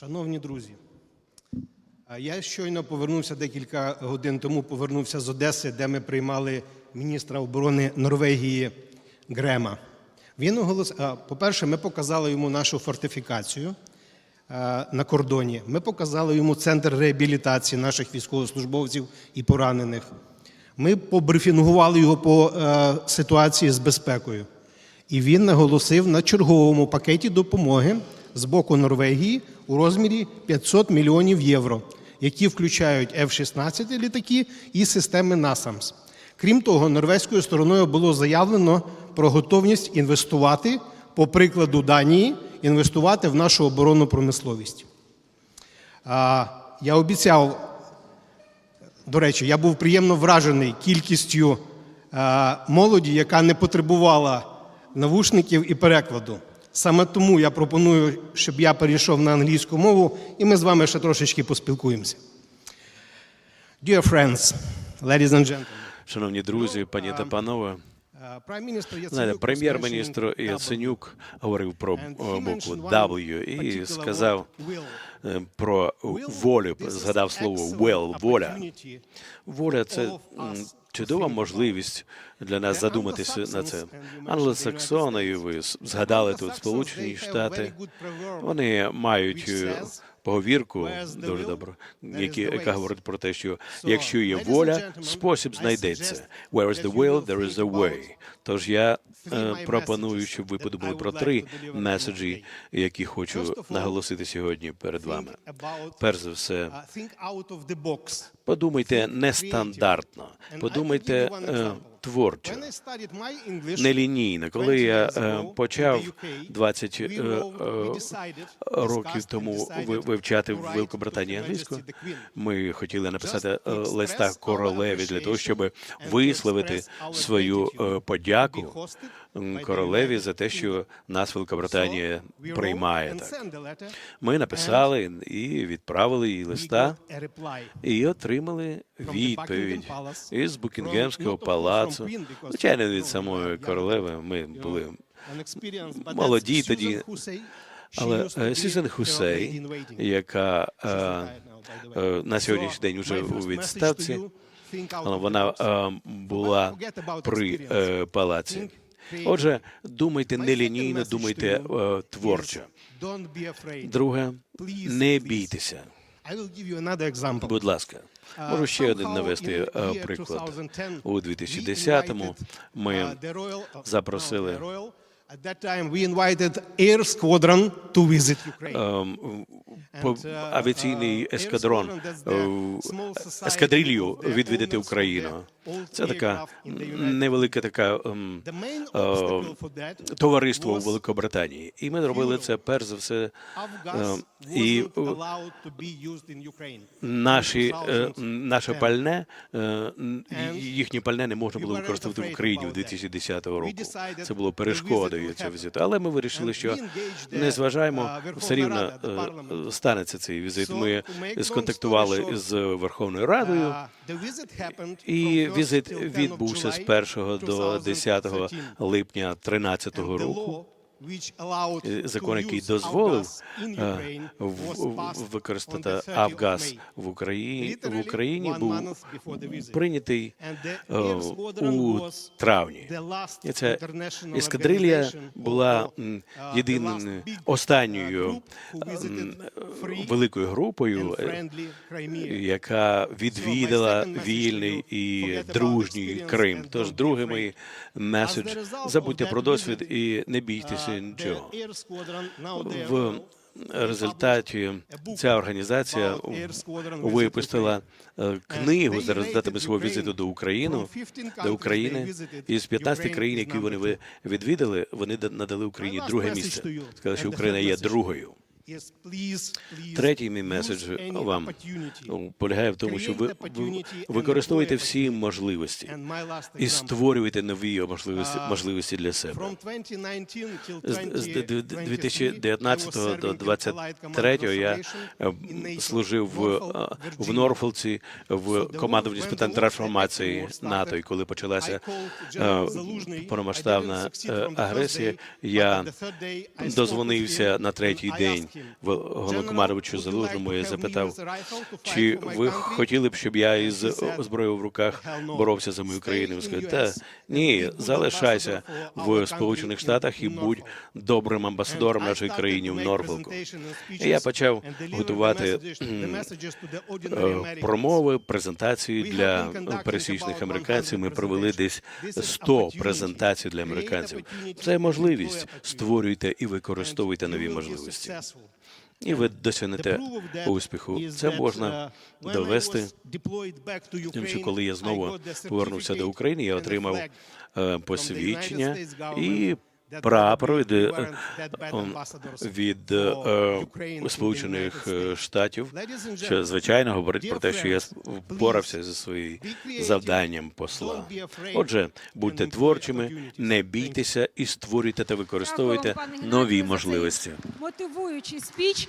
Шановні друзі, я щойно повернувся декілька годин тому. Повернувся з Одеси, де ми приймали міністра оборони Норвегії Грема. Він оголосив, по-перше, ми показали йому нашу фортифікацію на кордоні. Ми показали йому центр реабілітації наших військовослужбовців і поранених. Ми побрифінгували його по е, ситуації з безпекою. І він наголосив на черговому пакеті допомоги з боку Норвегії у розмірі 500 мільйонів євро, які включають F-16 літаки і системи NASAMS. Крім того, норвезькою стороною було заявлено про готовність інвестувати, по прикладу Данії, інвестувати в нашу оборонну промисловість. Я обіцяв до речі, я був приємно вражений кількістю молоді, яка не потребувала навушників і перекладу. Саме тому я пропоную, щоб я перейшов на англійську мову, і ми з вами ще трошечки поспілкуємося. Dear friends, ladies and gentlemen, Шановні друзі, пані та панове, uh, знаєте, прем'єр-міністр Яценюк говорив про е, букву W і сказав е, про волю, згадав слово will, воля. Воля це чудова можливість для нас задуматися на це. Англосаксони, ви згадали тут Сполучені Штати. Вони мають е, поговірку "Where's the дуже добре, there які- яка way." говорить про те, що якщо є воля, спосіб знайдеться. Where is the will, there is a way. Тож я е, пропоную, щоб ви подумали про три меседжі, які хочу наголосити сьогодні перед вами. Перш за все, uh, подумайте нестандартно, подумайте е. Творчо. Нелінійно. Коли 20 я е, почав the UK, 20 we е, wrote- we е, decided, років тому вивчати в Великобританії англійську, ми хотіли написати е, листа королеві для того, щоб висловити свою е, подяку королеві за те, що нас Великобританія приймає так. Ми написали і відправили їй листа. І отримали відповідь із Букінгемського палацу. Звичайно, від самої королеви ми були молоді тоді. Але е, her Хусей, яка е, е, на сьогоднішній день вже my у відставці, вона е, була при е, палаці. Отже, думайте нелінійно, думайте е, творчо. Друге, не бійтеся. Будь ласка, Uh, можу ще один навести е, приклад. 2010 У we 2010-му invited, ми uh, uh, запросили- ем, uh, авіаційний uh, ескадрон, е, ескадрилью відвідати Україну. Це така невелика така ем, е, товариство у Великобританії. І ми зробили це перш за все. Е, І е, наші, in е, 2010. наше пальне, е, їхнє пальне не можна було використовувати в Україні в that. 2010 року. Це було перешкодою цього візиту. Але ми вирішили, що the, не зважаємо, uh, все рівно е, станеться цей візит. Ми сконтактували з Верховною Радою. І візит till 10 of відбувся з 1 до 10 липня And 2013 року. Е, Закон, який дозволив е, використати the 30th of Авгаз в Україні. В Україні був прийнятий е, у травні. ця organization, була or, м, uh, the єдиною last big, uh, останньою великою групою, е, яка відвідала вільний і дружній Крим. Тож, afraid. мій меседж забудьте про досвід і не бійтеся Are В результаті ця організація випустила е, книгу за результатами свого візиту до України, до України. Із 15 країн, які вони відвідали, вони да- надали Україні друге місце. Сказали, що Україна є другою. Третій мій меседж вам полягає в тому, що ви, ви використовуєте всі можливості і створюєте нові можливості, Uh, можливості для себе. From 2019 till З- з 2023, 2019 до 2023 я е, служив в, е, в Норфолці в командуванні з питань трансформації НАТО. І коли почалася е, повномасштабна агресія, я дозвонився на третій день головнокомандувачу Залужному і запитав, чи ви хотіли б, щоб я із зброєю в руках боровся за мою країну? Він сказав, та ні, залишайся в Сполучених Штатах і будь добрим амбасадором нашої країни в Норфолку. І я почав готувати е, промови, презентації для пересічних американців. Ми провели десь 100 презентацій для американців. Це можливість. Створюйте і використовуйте нові можливості. І ви досягнете успіху. Це можна довести. Тим, що коли я знову повернувся до України, я отримав е, посвідчення і прапор від, е, від е, Сполучених е, Штатів, що звичайно говорить про те, що я впорався зі своїм завданням посла. Отже, будьте творчими, не бійтеся і створюйте та використовуйте нові можливості. Мотивуючий спіч.